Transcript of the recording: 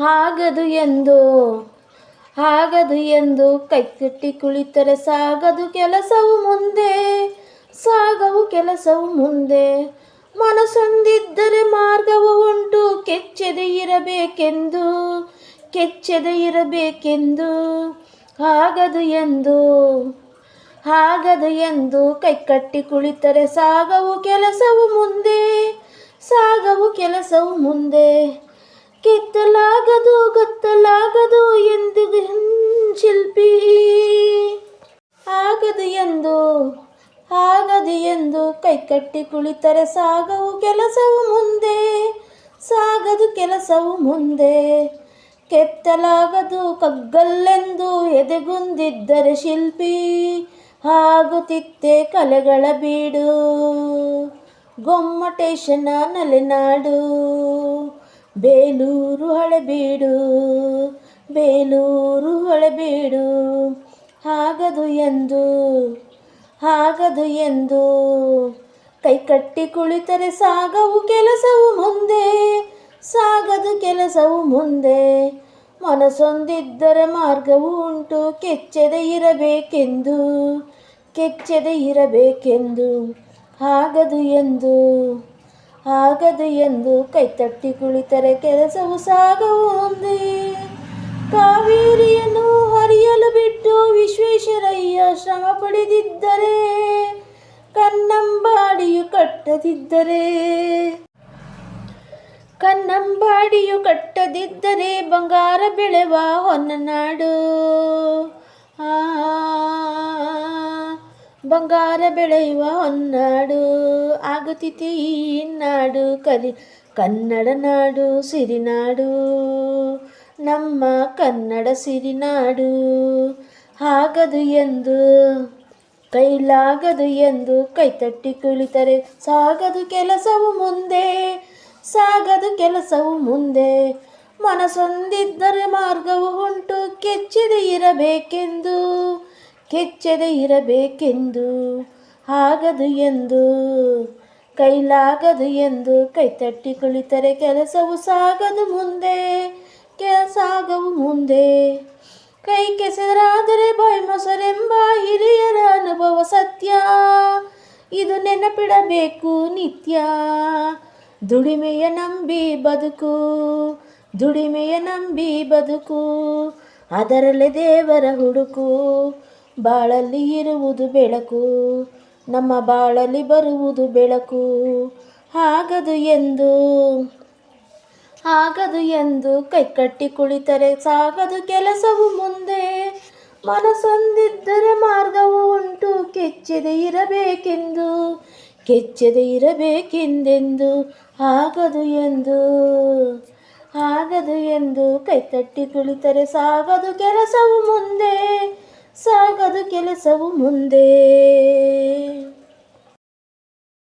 ಆಗದು ಎಂದು ಆಗದು ಎಂದು ಕೈಕಟ್ಟಿ ಕುಳಿತರೆ ಸಾಗದು ಕೆಲಸವು ಮುಂದೆ, ಸಾಗವು ಕೆಲಸವು ಮುಂದೆ. ಮನಸ್ಸೊಂದಿದ್ದರೆ ಮಾರ್ಗವು ಉಂಟು, ಕೆಚ್ಚದೆ ಇರಬೇಕೆಂದು ಕೆಚ್ಚದೆ ಇರಬೇಕೆಂದು. ಆಗದು ಎಂದು ಆಗದು ಎಂದು ಕೈಕಟ್ಟಿ ಕುಳಿತರೆ ಸಾಗವು ಕೆಲಸವು ಮುಂದೆ, ಸಾಗವು ಕೆಲಸವು ಮುಂದೆ. ಕೆತ್ತಲಾಗದು ಕತ್ತಲಾಗದು ಎಂದು ಶಿಲ್ಪಿ ಆಗದು ಎಂದು ಆಗದು ಎಂದು ಕೈಕಟ್ಟಿ ಕುಳಿತರೆ ಸಾಗವು ಕೆಲಸವು ಮುಂದೆ, ಸಾಗದು ಕೆಲಸವು ಮುಂದೆ. ಕೆತ್ತಲಾಗದು ಕಗ್ಗಲ್ಲೆಂದು ಎದೆಗುಂದಿದ್ದರೆ ಶಿಲ್ಪಿ, ಆಗುತ್ತಿತ್ತೆ ಕಲೆಗಳ ಬೀಡು. ಗೊಮ್ಮಟೇಶನ ನೆಲೆನಾಡು. ಬೇಲೂರು ಹಳೆಬೀಡು ಬೇಲೂರು ಹಳೆಬೀಡು. ಹಾಗದು ಎಂದು ಹಾಗದು ಎಂದು. ಕೈ ಕಟ್ಟಿ ಕುಳಿತರೆ ಸಾಗವು ಕೆಲಸವು ಮುಂದೆ, ಸಾಗದು ಕೆಲಸವು ಮುಂದೆ. ಮನಸ್ಸೊಂದಿದ್ದರ ಮಾರ್ಗವು ಉಂಟು, ಕೆಚ್ಚದೆ ಇರಬೇಕೆಂದು ಕೆಚ್ಚದೆ ಇರಬೇಕೆಂದು. ಹಾಗದು ಎಂದು. ಆಗದು ಎಂದು ಕೈತಟ್ಟಿ ಕುಳಿತರೆ ಕೆಲಸವು ಸಾಗವು ಮುಂದೆ ಕಾವೇರಿಯನ್ನು ಹರಿಯಲು ಬಿಟ್ಟು ವಿಶ್ವೇಶ್ವರಯ್ಯ ಶ್ರಮ ಪಡೆದಿದ್ದರೆ ಕನ್ನಂಬಾಡಿಯು ಕಟ್ಟದಿದ್ದರೆ. ಕನ್ನಂಬಾಡಿಯು ಕಟ್ಟದಿದ್ದರೆ ಬಂಗಾರ ಬೆಳೆವ ಹೊನ್ನನಾಡು. ಬಂಗಾರ ಬೆಳೆಯುವ ಹೊನ್ನಾಡು ಆಗುತ್ತಿತಿ ಈ ನಾಡು, ಕಲಿ ಕನ್ನಡ ನಾಡು, ಸಿರಿನಾಡು, ನಮ್ಮ ಕನ್ನಡ ಸಿರಿನಾಡು. ಆಗದು ಎಂದು, ಕೈಲಾಗದು ಎಂದು ಕೈತಟ್ಟಿ ಕುಳಿತರೆ, ಸಾಗದು ಕೆಲಸವು ಮುಂದೆ, ಸಾಗದು ಕೆಲಸವು ಮುಂದೆ. ಮನಸೊಂದಿದ್ದರೆ ಮಾರ್ಗವು ಉಂಟು, ಕೆಚ್ಚಿದೆ ಇರಬೇಕೆಂದು. ಕೆಚ್ಚದೆ ಇರಬೇಕೆಂದು ಆಗದು ಎಂದು, ಕೈಲಾಗದು ಎಂದು ಕೈತಟ್ಟಿ ಕುಳಿತರೆ ಕೆಲಸವು ಸಾಗದು ಮುಂದೆ ಕೆಲಸ ಆಗವು ಮುಂದೆ. ಕೈ ಕೆಸರಾದರೆ ಬಾಯಿ ಮೊಸರೆಂಬ ಹಿರಿಯರ ಅನುಭವ ಸತ್ಯ. ಇದು ನೆನಪಿಡಬೇಕು ನಿತ್ಯ. ದುಡಿಮೆಯ ನಂಬಿ ಬದುಕು, ದುಡಿಮೆಯ ನಂಬಿ ಬದುಕು, ಅದರಲ್ಲೇ ದೇವರ ಹುಡುಕು. ಬಾಳಲ್ಲಿ ಇರುವುದು ಬೆಳಕು, ನಮ್ಮ ಬಾಳಲ್ಲಿ ಬರುವುದು ಬೆಳಕು. ಆಗದು ಎಂದು ಆಗದು ಎಂದು ಕೈಕಟ್ಟಿ ಕುಳಿತರೆ ಸಾಗದು ಕೆಲಸವು ಮುಂದೆ. ಮನಸ್ಸೊಂದಿದ್ದರೆ ಮಾರ್ಗವು ಉಂಟು, ಕೆಚ್ಚದೆ ಇರಬೇಕೆಂದು, ಕೆಚ್ಚದೆ ಇರಬೇಕೆಂದೆಂದು. ಆಗದು ಎಂದು ಆಗದು ಎಂದು ಕೈತಟ್ಟಿ ಕುಳಿತರೆ ಸಾಗದು ಕೆಲಸವು ಮುಂದೆ. ಕೆಲಸವು ಮುಂದೆ.